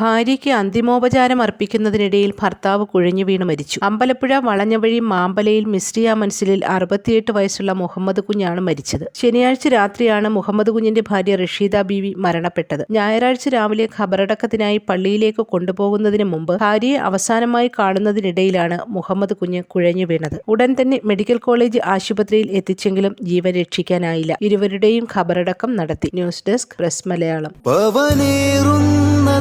ഭാര്യയ്ക്ക് അന്തിമോപചാരം അർപ്പിക്കുന്നതിനിടയിൽ ഭർത്താവ് കുഴഞ്ഞു വീണ് മരിച്ചു. അമ്പലപ്പുഴ വളഞ്ഞവഴി മാമ്പലയിൽ മിസ്രിയ മൻസിലിൽ അറുപത്തിയെട്ട് വയസ്സുള്ള മുഹമ്മദ് കുഞ്ഞാണ് മരിച്ചത്. ശനിയാഴ്ച രാത്രിയാണ് മുഹമ്മദ് കുഞ്ഞിന്റെ ഭാര്യ റഷീദ ബീവി മരണപ്പെട്ടത്. ഞായറാഴ്ച രാവിലെ ഖബറടക്കത്തിനായി പള്ളിയിലേക്ക് കൊണ്ടുപോകുന്നതിന് മുമ്പ് ഭാര്യയെ അവസാനമായി കാണുന്നതിനിടയിലാണ് മുഹമ്മദ് കുഞ്ഞ് കുഴഞ്ഞു വീണത്. ഉടൻ തന്നെ മെഡിക്കൽ കോളേജ് ആശുപത്രിയിൽ എത്തിച്ചെങ്കിലും ജീവൻ രക്ഷിക്കാനായില്ല. ഇരുവരുടെയും ഖബറടക്കം നടത്തി. News desk press Malayalam.